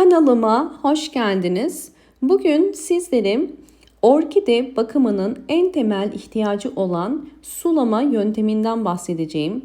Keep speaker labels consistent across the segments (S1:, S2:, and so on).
S1: Kanalıma hoş geldiniz. Bugün sizlere orkide bakımının en temel ihtiyacı olan sulama yönteminden bahsedeceğim.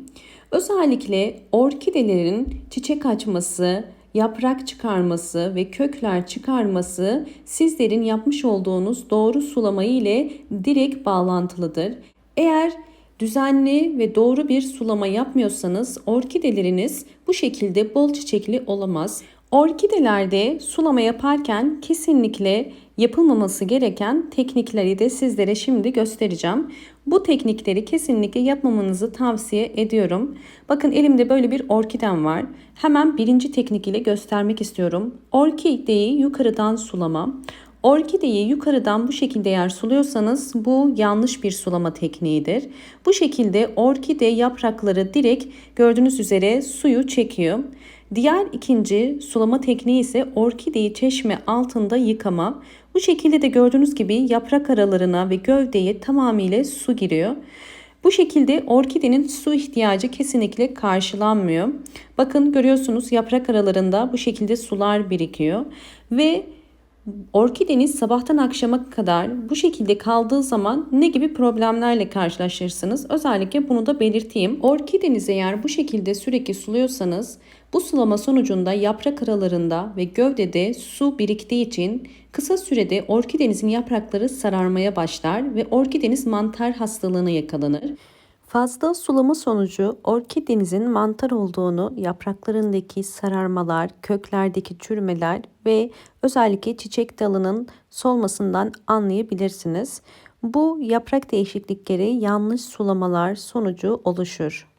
S1: Özellikle orkidelerin çiçek açması, yaprak çıkarması ve kökler çıkarması sizlerin yapmış olduğunuz doğru sulama ile direkt bağlantılıdır. Eğer düzenli ve doğru bir sulama yapmıyorsanız orkideleriniz bu şekilde bol çiçekli olamaz. Orkidelerde sulama yaparken kesinlikle yapılmaması gereken teknikleri de sizlere şimdi göstereceğim. Bu teknikleri kesinlikle yapmamanızı tavsiye ediyorum. Bakın elimde böyle bir orkidem var. Hemen birinci teknik ile göstermek istiyorum. Orkideyi yukarıdan sulama. Orkideyi yukarıdan bu şekilde eğer suluyorsanız bu yanlış bir sulama tekniğidir. Bu şekilde orkide yaprakları direkt gördüğünüz üzere suyu çekiyor. Diğer ikinci sulama tekniği ise orkideyi çeşme altında yıkama. Bu şekilde de gördüğünüz gibi yaprak aralarına ve gövdeye tamamıyla su giriyor. Bu şekilde orkidenin su ihtiyacı kesinlikle karşılanmıyor. Bakın görüyorsunuz yaprak aralarında bu şekilde sular birikiyor ve Orkideniz sabahtan akşama kadar bu şekilde kaldığı zaman ne gibi problemlerle karşılaşırsınız? Özellikle bunu da belirteyim. Orkidenizi eğer bu şekilde sürekli suluyorsanız bu sulama sonucunda yaprak aralarında ve gövdede su biriktiği için kısa sürede orkidenizin yaprakları sararmaya başlar ve orkideniz mantar hastalığına yakalanır. Fazla sulama sonucu orkidenizin mantar olduğunu yapraklarındaki sararmalar, köklerdeki çürümeler ve özellikle çiçek dalının solmasından anlayabilirsiniz. Bu yaprak değişiklikleri yanlış sulamalar sonucu oluşur.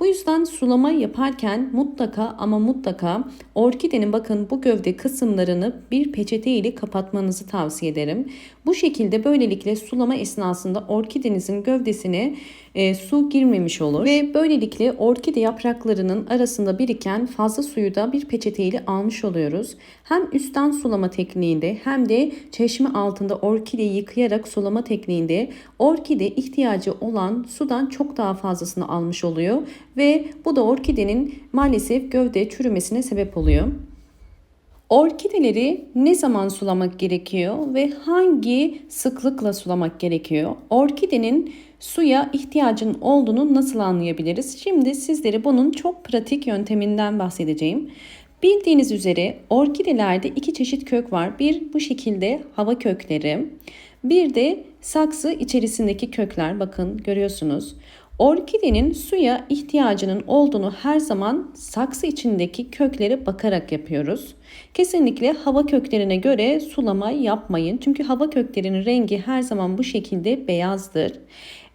S1: Bu yüzden sulama yaparken mutlaka ama mutlaka orkidenin bakın bu gövde kısımlarını bir peçete ile kapatmanızı tavsiye ederim. Bu şekilde böylelikle sulama esnasında orkidenizin gövdesine e, su girmemiş olur ve böylelikle orkide yapraklarının arasında biriken fazla suyu da bir peçete ile almış oluyoruz. Hem üstten sulama tekniğinde hem de çeşme altında orkideyi yıkayarak sulama tekniğinde orkide ihtiyacı olan sudan çok daha fazlasını almış oluyor ve bu da orkidenin maalesef gövde çürümesine sebep oluyor. Orkideleri ne zaman sulamak gerekiyor ve hangi sıklıkla sulamak gerekiyor? Orkidenin suya ihtiyacın olduğunu nasıl anlayabiliriz? Şimdi sizlere bunun çok pratik yönteminden bahsedeceğim. Bildiğiniz üzere orkidelerde iki çeşit kök var. Bir bu şekilde hava kökleri, bir de saksı içerisindeki kökler. Bakın görüyorsunuz. Orkidenin suya ihtiyacının olduğunu her zaman saksı içindeki köklere bakarak yapıyoruz. Kesinlikle hava köklerine göre sulama yapmayın. Çünkü hava köklerinin rengi her zaman bu şekilde beyazdır.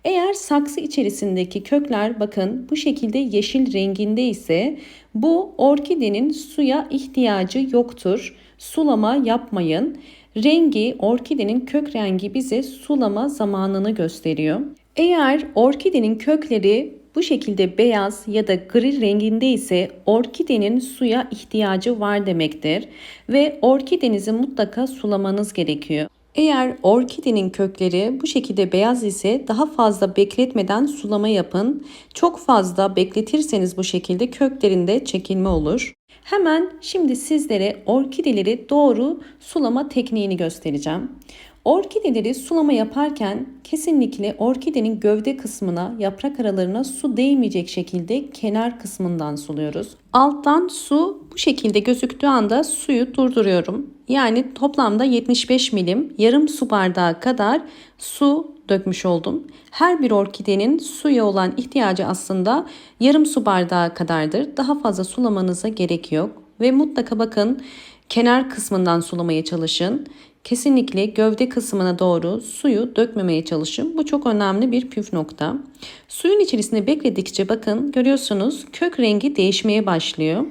S1: Eğer saksı içerisindeki kökler bakın bu şekilde yeşil renginde ise bu orkidenin suya ihtiyacı yoktur. Sulama yapmayın. Rengi orkidenin kök rengi bize sulama zamanını gösteriyor. Eğer orkidenin kökleri bu şekilde beyaz ya da gri renginde ise orkidenin suya ihtiyacı var demektir ve orkidenizi mutlaka sulamanız gerekiyor. Eğer orkidenin kökleri bu şekilde beyaz ise daha fazla bekletmeden sulama yapın. Çok fazla bekletirseniz bu şekilde köklerinde çekilme olur. Hemen şimdi sizlere orkideleri doğru sulama tekniğini göstereceğim. Orkideleri sulama yaparken kesinlikle orkidenin gövde kısmına, yaprak aralarına su değmeyecek şekilde kenar kısmından suluyoruz. Alttan su bu şekilde gözüktüğü anda suyu durduruyorum. Yani toplamda 75 milim yarım su bardağı kadar su dökmüş oldum. Her bir orkidenin suya olan ihtiyacı aslında yarım su bardağı kadardır. Daha fazla sulamanıza gerek yok. Ve mutlaka bakın kenar kısmından sulamaya çalışın. Kesinlikle gövde kısmına doğru suyu dökmemeye çalışın. Bu çok önemli bir püf nokta. Suyun içerisinde bekledikçe bakın görüyorsunuz kök rengi değişmeye başlıyor.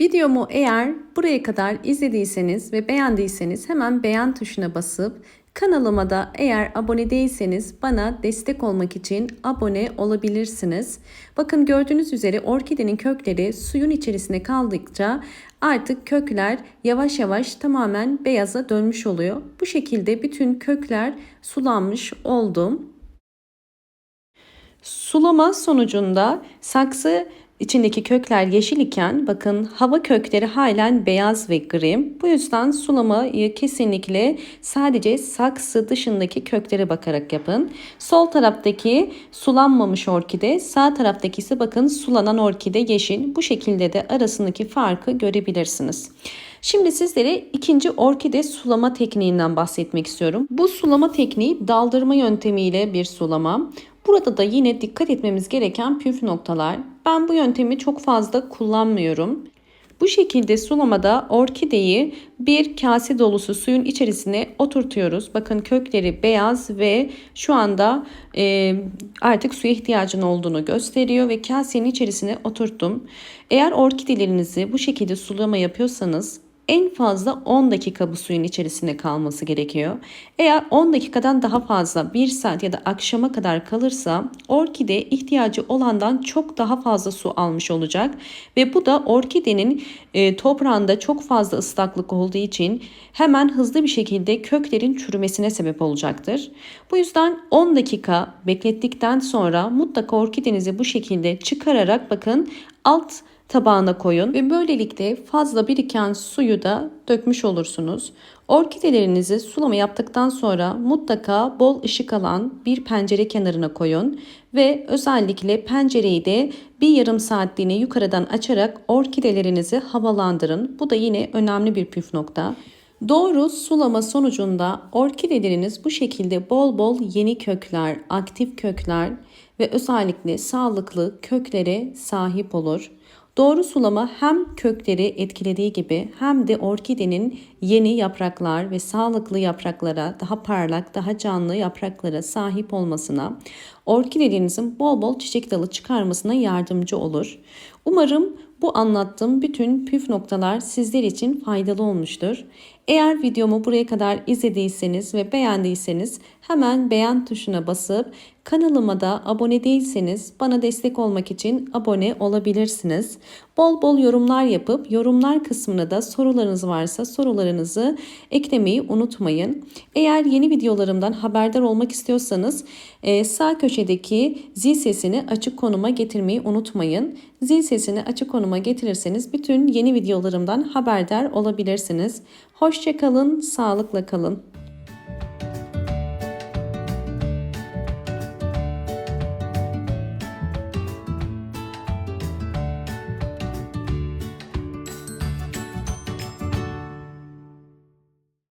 S1: Videomu eğer buraya kadar izlediyseniz ve beğendiyseniz hemen beğen tuşuna basıp Kanalıma da eğer abone değilseniz bana destek olmak için abone olabilirsiniz. Bakın gördüğünüz üzere orkidenin kökleri suyun içerisinde kaldıkça artık kökler yavaş yavaş tamamen beyaza dönmüş oluyor. Bu şekilde bütün kökler sulanmış oldu. Sulama sonucunda saksı içindeki kökler yeşil iken bakın hava kökleri halen beyaz ve gri. Bu yüzden sulamayı kesinlikle sadece saksı dışındaki köklere bakarak yapın. Sol taraftaki sulanmamış orkide, sağ taraftaki ise bakın sulanan orkide yeşil. Bu şekilde de arasındaki farkı görebilirsiniz. Şimdi sizlere ikinci orkide sulama tekniğinden bahsetmek istiyorum. Bu sulama tekniği daldırma yöntemiyle bir sulama. Burada da yine dikkat etmemiz gereken püf noktalar. Ben bu yöntemi çok fazla kullanmıyorum. Bu şekilde sulamada orkideyi bir kase dolusu suyun içerisine oturtuyoruz. Bakın kökleri beyaz ve şu anda e, artık suya ihtiyacın olduğunu gösteriyor ve kasenin içerisine oturttum. Eğer orkidelerinizi bu şekilde sulama yapıyorsanız en fazla 10 dakika bu suyun içerisinde kalması gerekiyor. Eğer 10 dakikadan daha fazla 1 saat ya da akşama kadar kalırsa orkide ihtiyacı olandan çok daha fazla su almış olacak ve bu da orkidenin e, toprağında çok fazla ıslaklık olduğu için hemen hızlı bir şekilde köklerin çürümesine sebep olacaktır. Bu yüzden 10 dakika beklettikten sonra mutlaka orkidenizi bu şekilde çıkararak bakın alt tabağına koyun ve böylelikle fazla biriken suyu da dökmüş olursunuz. Orkidelerinizi sulama yaptıktan sonra mutlaka bol ışık alan bir pencere kenarına koyun ve özellikle pencereyi de bir yarım saatliğine yukarıdan açarak orkidelerinizi havalandırın. Bu da yine önemli bir püf nokta. Doğru sulama sonucunda orkideleriniz bu şekilde bol bol yeni kökler, aktif kökler ve özellikle sağlıklı köklere sahip olur. Doğru sulama hem kökleri etkilediği gibi hem de orkidenin yeni yapraklar ve sağlıklı yapraklara, daha parlak, daha canlı yapraklara sahip olmasına, orkidelerinizin bol bol çiçek dalı çıkarmasına yardımcı olur. Umarım bu anlattığım bütün püf noktalar sizler için faydalı olmuştur. Eğer videomu buraya kadar izlediyseniz ve beğendiyseniz hemen beğen tuşuna basıp kanalıma da abone değilseniz bana destek olmak için abone olabilirsiniz. Bol bol yorumlar yapıp yorumlar kısmına da sorularınız varsa sorularınızı eklemeyi unutmayın. Eğer yeni videolarımdan haberdar olmak istiyorsanız e, sağ köşedeki zil sesini açık konuma getirmeyi unutmayın. Zil sesini açık konuma getirirseniz bütün yeni videolarımdan haberdar olabilirsiniz. Hoşçakalın, sağlıkla kalın.